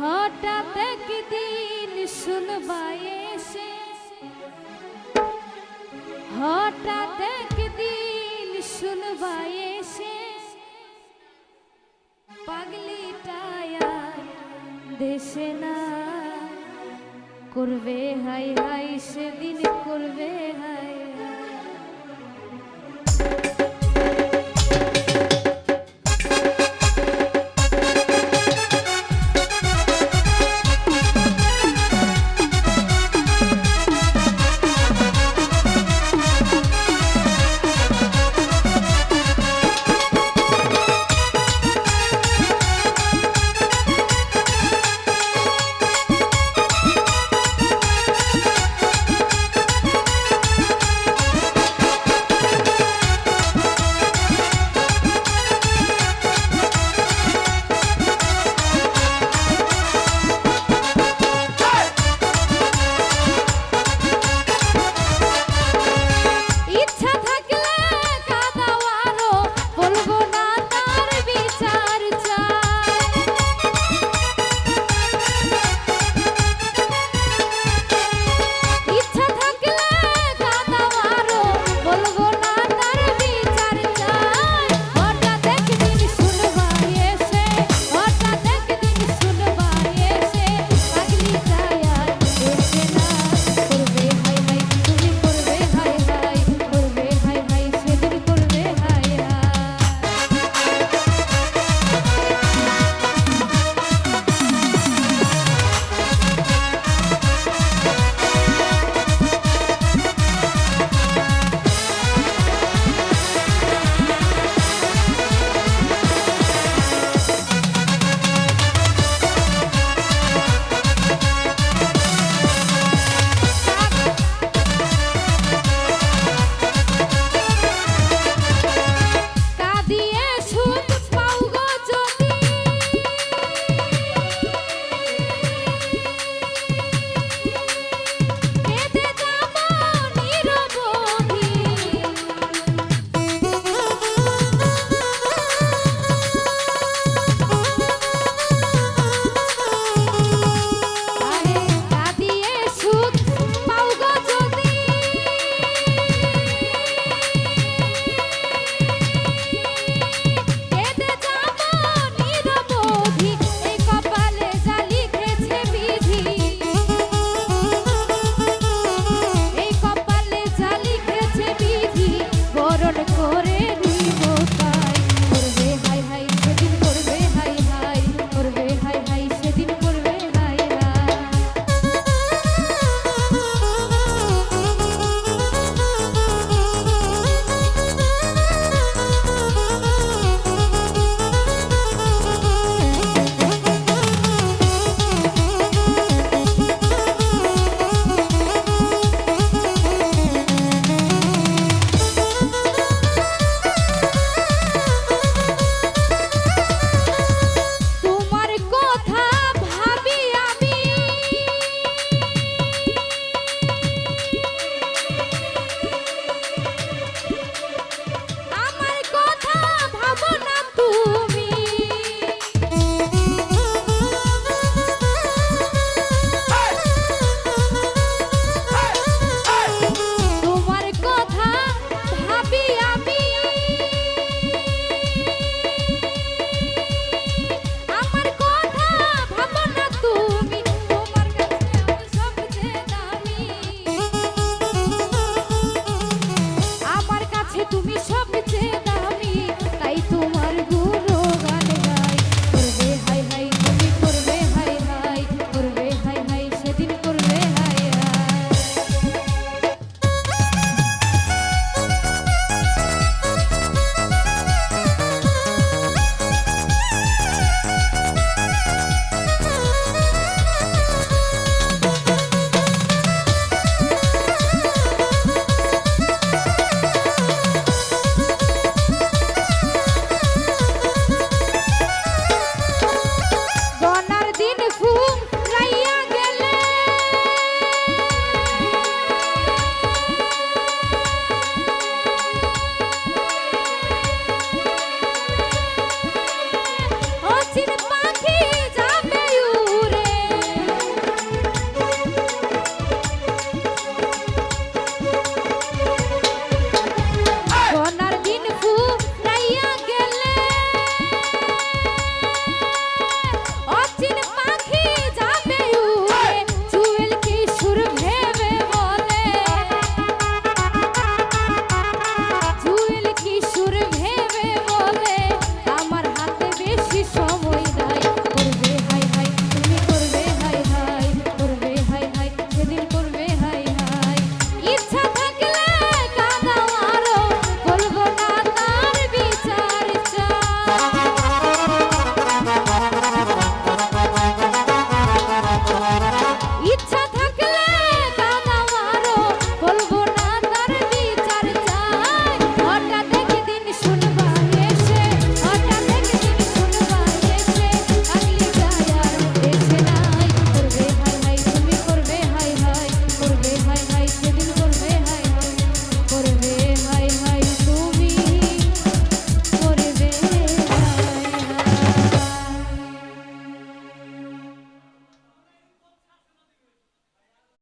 হঠাৎ একদিন শুনবাই এসে। হঠাৎ একদিন শুনবাই এসে। পাগলি টায়া দেশে না। করবে হাই হাই সেদিন করবে হাই